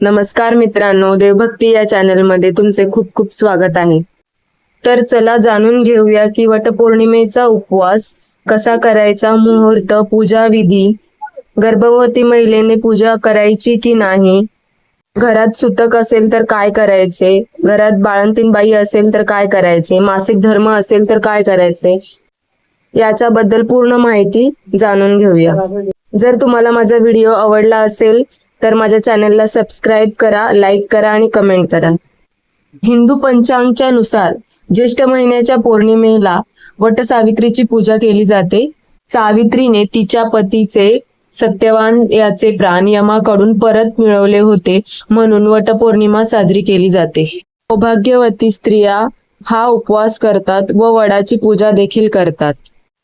नमस्कार मित्रांनो देवभक्ती या चॅनलमध्ये तुमचे खूप खूप स्वागत आहे. तर चला जाणून घेऊया की वटपौर्णिमेचा उपवास कसा करायचा मुहूर्त पूजा विधी गर्भवती महिलेने पूजा करायची की नाही घरात सुतक असेल तर काय करायचे घरात बाळंतीण बाई असेल तर काय करायचे मासिक धर्म असेल तर काय करायचे याच्याबद्दल पूर्ण माहिती जाणून घेऊया. जर तुम्हाला माझा व्हिडिओ आवडला असेल तर माझ्या चॅनलला सबस्क्राईब करा लाईक करा आणि कमेंट करा. हिंदू पंचांगच्या नुसार ज्येष्ठ महिन्याच्या पौर्णिमेला वट सावित्रीची पूजा केली जाते. सावित्रीने तिच्या पतीचे सत्यवान याचे प्राण यमाकडून परत मिळवले होते म्हणून वटपौर्णिमा साजरी केली जाते. सौभाग्यवती स्त्रिया हा उपवास करतात व वडाची पूजा देखील करतात.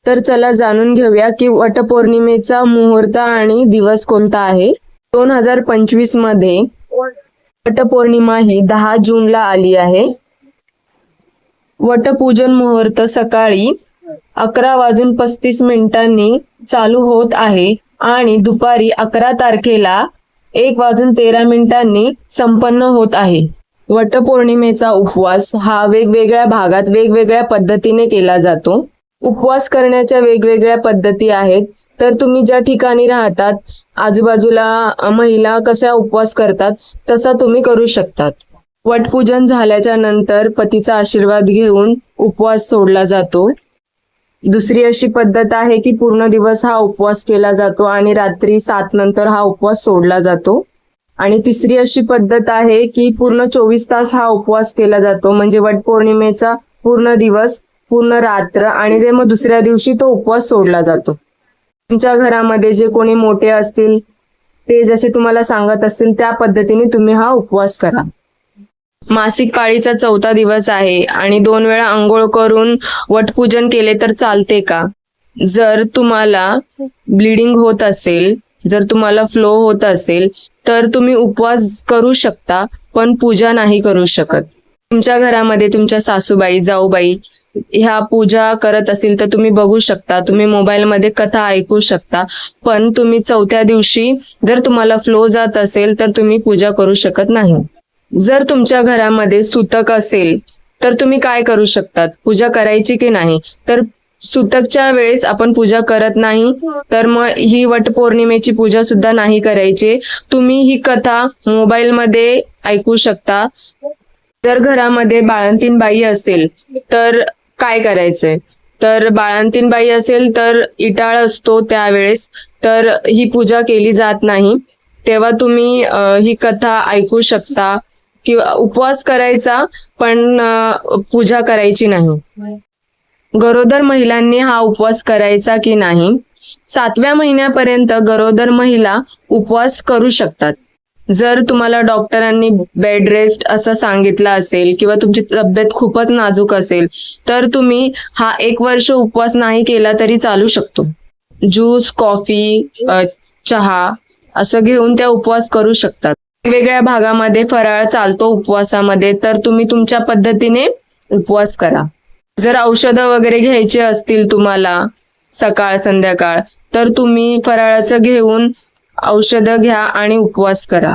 तर चला जाणून घेऊया की वटपौर्णिमेचा मुहूर्त आणि दिवस कोणता आहे? दोन हजार पंचवीसमध्ये वटपौर्णिमा ही दहा जूनला आली आहे. वटपूजन मुहूर्त सकाळी अकरा वाजून पस्तीस मिनिटांनी चालू होत आहे आणि दुपारी अकरा तारखेला एक वाजून तेरा मिनिटांनी संपन्न होत आहे. वटपौर्णिमेचा उपवास हा वेगवेगळ्या भागात वेगवेगळ्या पद्धतीने केला जातो. उपवास करण्याच्या वेगवेगळ्या पद्धती आहेत. तर तुम्ही ज्या ठिकाणी राहतात आजूबाजूला महिला कशा उपवास करतात तसा तुम्ही करू शकतात. वटपूजन झाल्याच्यानंतर पतीचा आशीर्वाद घेऊन उपवास सोडला जातो. दुसरी अशी पद्धत आहे की पूर्ण दिवस हा उपवास केला जातो आणि रात्री सात नंतर हा उपवास सोडला जातो. आणि तिसरी अशी पद्धत आहे की पूर्ण चोवीस तास हा उपवास केला जातो. म्हणजे वटपौर्णिमेचा पूर्ण दिवस पूर्ण रात्र आणि ते मग दुसऱ्या दिवशी तो उपवास सोडला जातो. तुमच्या घरामध्ये जे कोणी मोठे असतील ते जसे तुम्हाला सांगत असतील त्या पद्धतीने तुम्ही हा उपवास करा. मासिक पाळीचा चौथा दिवस आहे आणि दोन वेळा आंघोळ करून वटपूजन केले तर चालते का? जर तुम्हाला ब्लिडिंग होत असेल जर तुम्हाला फ्लो होत असेल तर तुम्ही उपवास करू शकता पण पूजा नाही करू शकत. तुमच्या घरामध्ये तुमच्या सासूबाई जाऊबाई ह्या पूजा करत असेल तर तुम्ही बघू शकता. तुम्ही मोबाईलमध्ये कथा ऐकू शकता. पण तुम्ही चौथ्या दिवशी जर तुम्हाला फ्लो जात असेल तर तुम्ही पूजा करू शकत नाही. जर तुमच्या घरामध्ये सुतक असेल तर तुम्ही काय करू शकतात? पूजा करायची की नाही? तर सुतकच्या वेळेस आपण पूजा करत नाही तर मग ही वटपौर्णिमेची पूजा सुद्धा नाही करायची. तुम्ही ही कथा मोबाईलमध्ये ऐकू शकता. जर घरामध्ये बाळंतीन बाई असेल तर काय करायचंय? तर बाळंतीण बाई असेल तर इटाळ असतो त्यावेळेस तर ही पूजा केली जात नाही. तेव्हा तुम्ही ही कथा ऐकू शकता किंवा उपवास करायचा पण पूजा करायची नाही. गरोदर महिलांनी हा उपवास करायचा की नाही? सातव्या महिन्यापर्यंत गरोदर महिला उपवास करू शकतात. जर तुम्हाला डॉक्टरांनी बेड रेस्ट असं सांगितलं असेल किंवा तुमची तब्येत खूपच नाजूक असेल तर तुम्ही हा एक वर्ष उपवास नाही केला तरी चालू शकतो. ज्यूस कॉफी चहा असं घेऊन त्या उपवास करू शकतात. वेगवेगळ्या भागामध्ये फराळ चालतो उपवासामध्ये तर तुम्ही तुमच्या पद्धतीने उपवास करा. जर औषधं वगैरे घ्यायची असतील तुम्हाला सकाळ संध्याकाळ तर तुम्ही फराळाचं घेऊन औषधं घ्या आणि उपवास करा.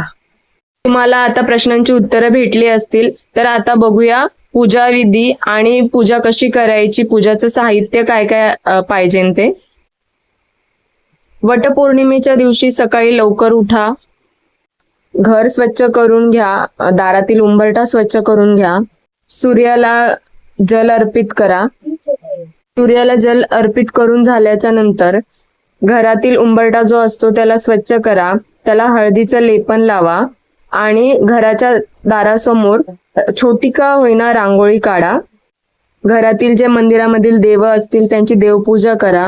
तुम्हाला आता प्रश्नांची उत्तरं भेटली असतील तर आता बघूया पूजा विधी आणि पूजा कशी करायची पूजाचं साहित्य काय काय पाहिजे ते. वटपौर्णिमेच्या दिवशी सकाळी लवकर उठा. घर स्वच्छ करून घ्या दारातील उंबरठा स्वच्छ करून घ्या. सूर्याला जल अर्पित करा. सूर्याला जल अर्पित करून झाल्याच्यानंतर घरातील उंबरटा जो असतो त्याला स्वच्छ करा त्याला हळदीचं लेपन लावा आणि घराच्या दारासमोर छोटी का होईना रांगोळी काढा. घरातील जे मंदिरामधील देव असतील त्यांची देवपूजा करा.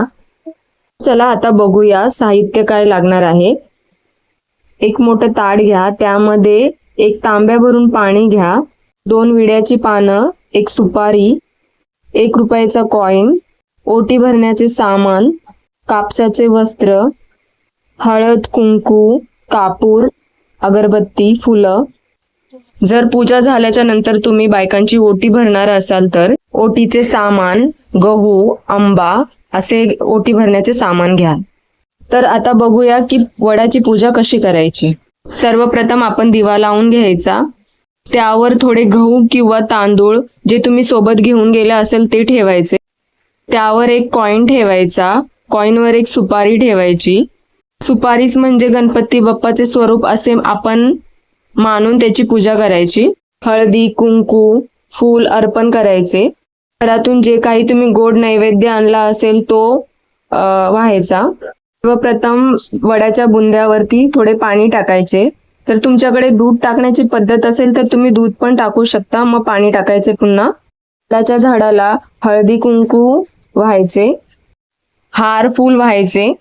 चला आता बघूया साहित्य काय लागणार आहे. एक मोठं ताट घ्या त्यामध्ये एक तांब्या भरून पाणी घ्या दोन विड्याची पानं एक सुपारी एक रुपयाचा कॉईन ओटी भरण्याचे सामान कापसाचे वस्त्र हळद कुंकू कापूर अगरबत्ती फुलं. जर पूजा झाल्याच्यानंतर तुम्ही बायकांची ओटी भरणार असाल तर ओटीचे सामान गहू आंबा असे ओटी भरण्याचे सामान घ्या. तर आता बघूया की वडाची पूजा कशी करायची. सर्वप्रथम आपण दिवा लावून घ्यायचा. त्यावर थोडे गहू किंवा तांदूळ जे तुम्ही सोबत घेऊन गेले असेल ते ठेवायचे. त्यावर एक कॉईन ठेवायचा. कॉईनवर एक सुपारी ठेवायची. सुपारीच म्हणजे गणपती बाप्पाचे स्वरूप असे आपण मानून त्याची पूजा करायची. हळदी कुंकू फूल अर्पण करायचे. घरातून जे काही तुम्ही गोड नैवेद्य आणला असेल तो व्हायचा. व प्रथम वड्याच्या बुंद्यावरती थोडे पाणी टाकायचे. जर तुमच्याकडे दूध टाकण्याची पद्धत असेल तर तुम्ही दूध पण टाकू शकता. मग पाणी टाकायचे पुन्हा. वडाच्या झाडाला हळदी कुंकू व्हायचे. हार फूल व्हायचे.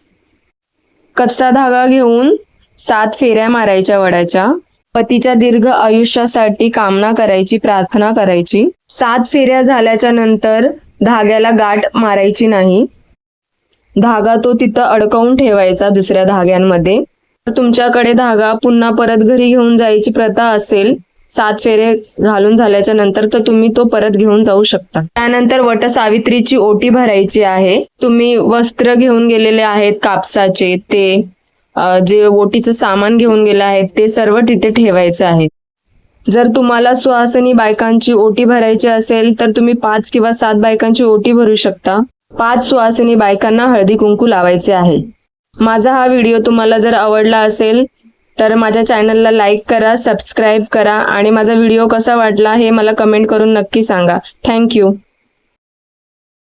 कच्चा धागा घेऊन सात फेऱ्या मारायच्या वडाच्या पतीच्या दीर्घ आयुष्यासाठी कामना करायची प्रार्थना करायची. सात फेऱ्या झाल्याच्यानंतर धाग्याला गाठ मारायची नाही. धागा तो तिथं अडकवून ठेवायचा दुसऱ्या धाग्यांमध्ये. तर तुमच्याकडे धागा पुन्हा परत घरी घेऊन जायची प्रथा असेल सात फेरे घालून झाल्याच्यानंतर तर तुम्ही तो परत घेऊन जाऊ शकता. त्यानंतर वट सावित्रीची ओटी भरायची आहे. तुम्ही वस्त्र घेऊन गेलेले आहेत कापसाचे ते जे ओटीचं सामान घेऊन गेलं आहे ते सर्व तिथे ठेवायचं आहे जर तुम्हाला सुहासनी बायकांची ओटी भरायची असेल तर तुम्ही पाच किंवा सात बायकांची ओटी भरू शकता. पाच सुहासनी बायकांना हळदी कुंकू लावायचे आहे. माझा हा व्हिडिओ तुम्हाला जर आवडला असेल तर माझ्या चॅनलला लाईक करा सबस्क्राईब करा आणि माझा व्हिडिओ कसा वाटला हे मला कमेंट करून नक्की सांगा. थँक्यू